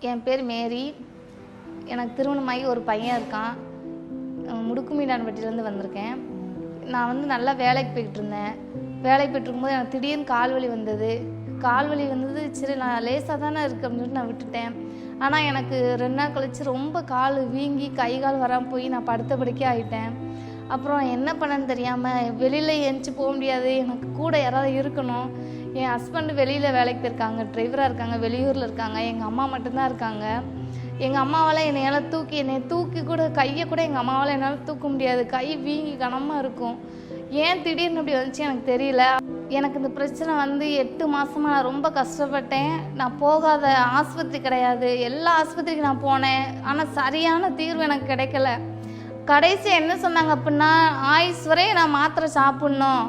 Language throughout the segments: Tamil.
என் பேர் மேரி. எனக்கு திருமணமாகி ஒரு பையன் இருக்கான். முடுக்குமீனான்பட்டியிலேருந்து வந்திருக்கேன். நான் வந்து நல்லா வேலைக்கு போய்கிட்டு இருந்தேன். வேலைக்கு போயிட்டு இருக்கும்போது எனக்கு திடீர்னு கால் வலி வந்தது. கால் வலி வந்தது சரி நான் லேசாக தானே இருக்கு அப்படின்னு சொல்லிட்டு நான் விட்டுட்டேன். ஆனால் எனக்கு ரெண்டு நாள் கழிச்சு ரொம்ப கால் வீங்கி கை கால் வராமல் போய் நான் படுத்த படுத்தபடிக்கே ஆகிட்டேன் அப்புறம் என்ன பண்ணேன்னு தெரியாமல் வெளியில் எந்திச்சு போக முடியாது. எனக்கு கூட யாராவது இருக்கணும். என் ஹஸ்பண்ட் வெளியில் வேலைக்கு போயிருக்காங்க டிரைவராக இருக்காங்க வெளியூரில் இருக்காங்க எங்கள் அம்மா மட்டும்தான் இருக்காங்க. எங்கள் அம்மாவால் என்னையால் தூக்கி என்னை தூக்கி கூட கையை கூட எங்கள் அம்மாவால் என்னால் தூக்க முடியாது. கை வீங்கி கனமாக இருக்கும். ஏன் திடீர்னு இப்படி வந்துச்சு எனக்கு தெரியல. எனக்கு இந்த பிரச்சனை வந்து எட்டு மாதமாக நான் ரொம்ப கஷ்டப்பட்டேன். நான் போகாத ஆஸ்பத்திரி கிடையாது. எல்லா ஆஸ்பத்திரிக்கு நான் போனேன். ஆனால் சரியான தீர்வு எனக்கு கிடைக்கல. கடைசி என்ன சொன்னாங்க அப்படின்னா ஆயுஸ் வரையும் நான் மாத்திரை சாப்பிட்ணும்.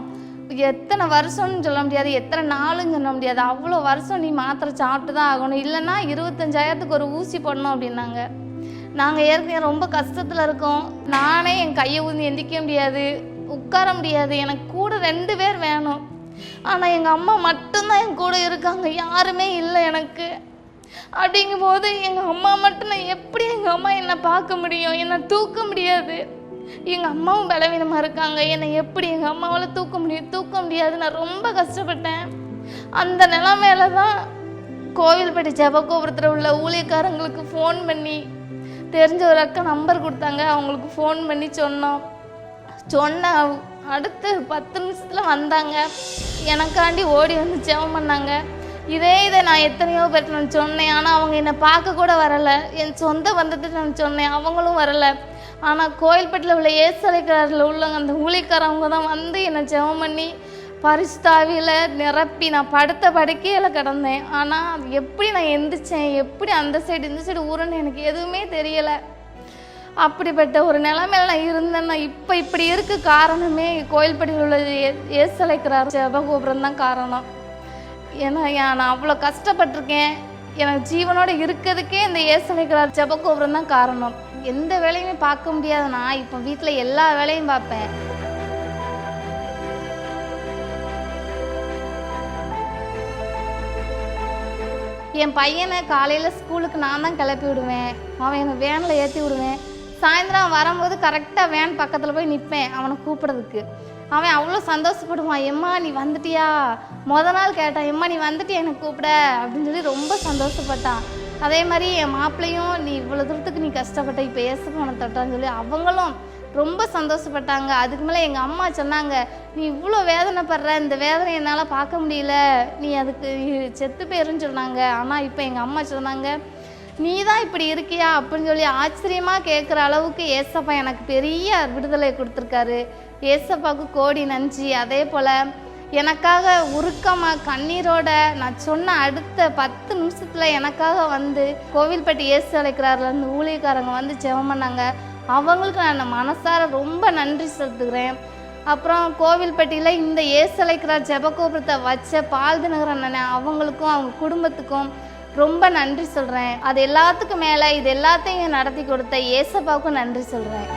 எத்தனை வருஷம்னு சொல்ல முடியாது எத்தனை நாளுன்னு சொல்ல முடியாது. அவ்வளோ வருஷம் நீ மாத்திரை சாப்பிட்டு தான் ஆகணும். இல்லைன்னா இருபத்தஞ்சாயிரத்துக்கு ஒரு ஊசி போடணும் அப்படின்னாங்க. நாங்கள் ஏற்கனவே ரொம்ப கஷ்டத்தில் இருக்கோம். நானே என் கையை ஊந்தி எந்திக்க முடியாது உட்கார முடியாது. எனக்கு கூட ரெண்டு பேர் வேணும். ஆனால் எங்கள் அம்மா மட்டும்தான் என் கூட இருக்காங்க. யாருமே இல்லை எனக்கு. அப்படிங்கும்போது எங்கள் அம்மா மட்டும் நான் எப்படி எங்கள் அம்மா என்னை பார்க்க முடியும்? என்னை தூக்க முடியாது. எங்கள் அம்மாவும் பலவீனமாக இருக்காங்க. என்னை எப்படி எங்கள் அம்மாவால் தூக்க முடியும்? தூக்க முடியாது. நான் ரொம்ப கஷ்டப்பட்டேன். அந்த நிலமையில தான் கோவில்பட்டி ஜபகோபுரத்தில் உள்ள ஊழியக்காரங்களுக்கு ஃபோன் பண்ணி தெரிஞ்ச ஒரு அக்கா நம்பர் கொடுத்தாங்க. அவங்களுக்கு ஃபோன் பண்ணி சொன்னோம். சொன்ன அடுத்து பத்து நிமிஷத்தில் வந்தாங்க. எனக்காண்டி ஓடி வந்து ஜெபம் பண்ணாங்க. இதே இதை நான் எத்தனையோ பேர்ட்ட நான் சொன்னேன். ஆனால் அவங்க என்னை பார்க்க கூட வரலை. என் சொந்த பந்தத்துக்கு நான் சொன்னேன். அவங்களும் வரலை. ஆனால் கோயில்பட்டில் உள்ள ஏசலைக்காரில் உள்ளவங்க அந்த ஊழிக்காரவங்க தான் வந்து என்னை ஜெபம் பண்ணி பரிசுத்தாவியில் நிரப்பி நான் படுத்த படுக்கையில் கிடந்தேன். ஆனால் அது எப்படி நான் எந்திரிச்சேன்? எப்படி அந்த சைடு இந்த சைடு ஊருன்னு எனக்கு எதுவுமே தெரியலை. அப்படிப்பட்ட ஒரு நிலைமையில நான் இருந்தேன்னா இப்போ இப்படி இருக்க காரணமே கோயில்பட்டியில் உள்ள ஏ- ஏசலைக்கிறார் ஜெபகோபுரம் தான் காரணம். ஏன்னா நான் அவ்வளோ கஷ்டப்பட்டிருக்கேன். எனக்கு ஜீவனோடு இருக்கிறதுக்கே இந்த ஏசனைக்கிறார் ஜபக்கோபுரம் தான் காரணம். எந்த வேலையுமே பார்க்க முடியாது. நான் இப்போ வீட்டில் எல்லா வேலையும் பார்ப்பேன். என் பையனை காலையில் ஸ்கூலுக்கு நான் தான் கிளப்பி விடுவேன். அவன் என்னை வேனில் ஏற்றி விடுவேன். சாயந்தரம் வரும்போது கரெக்டாக வேன் பக்கத்தில் போய் நிற்பேன் அவனை கூப்பிட்றதுக்கு. அவன் அவ்வளோ சந்தோஷப்படுவான். எம்மா நீ வந்துட்டியா? முத நாள் கேட்டான் எம்மா நீ வந்துட்டியா? எனக்கு கூப்பிட. அப்படின்னு சொல்லி ரொம்ப சந்தோஷப்பட்டான். அதே மாதிரி என் மாப்பிள்ளையும் நீ இவ்வளோ தூரத்துக்கு நீ கஷ்டப்பட்ட இப்போ ஏசு போன தொட்டான்னு சொல்லி அவங்களும் ரொம்ப சந்தோஷப்பட்டாங்க. அதுக்கு மேலே எங்கள் அம்மா சொன்னாங்க நீ இவ்வளோ வேதனைப்படுற. இந்த வேதனை என்னால் பார்க்க முடியல. நீ அதுக்கு செத்து போயிருன்னு சொன்னாங்க. ஆனால் இப்போ எங்கள் அம்மா சொன்னாங்க நீ தான் இப்படி இருக்கியா அப்படின்னு சொல்லி ஆச்சரியமாக கேட்குற அளவுக்கு ஏசப்பா எனக்கு பெரிய விடுதலை கொடுத்துருக்காரு. ஏசப்பாவுக்கு கோடி நன்றி. அதே போல் எனக்காக உருக்கமாக கண்ணீரோட நான் சொன்ன அடுத்த பத்து நிமிஷத்தில் எனக்காக வந்து கோவில்பட்டி ஏசு அழைக்கிறார்லேருந்து ஊழியக்காரங்க வந்து ஜெபம் பண்ணாங்க. அவங்களுக்கு நான் மனசார ரொம்ப நன்றி செலுத்துகிறேன். அப்புறம் கோவில்பட்டியில் இந்த ஏசலைக்கிறார் ஜெபகோபுரத்தை வச்ச பால் தினகரன் அண்ணனை அவங்களுக்கும் அவங்க குடும்பத்துக்கும் ரொம்ப நன்றி சொல்கிறேன் அது எல்லாத்துக்கும் மேலே இது எல்லாத்தையும் நடத்தி கொடுத்த ஏசப்பாவுக்கும் நன்றி சொல்கிறேன்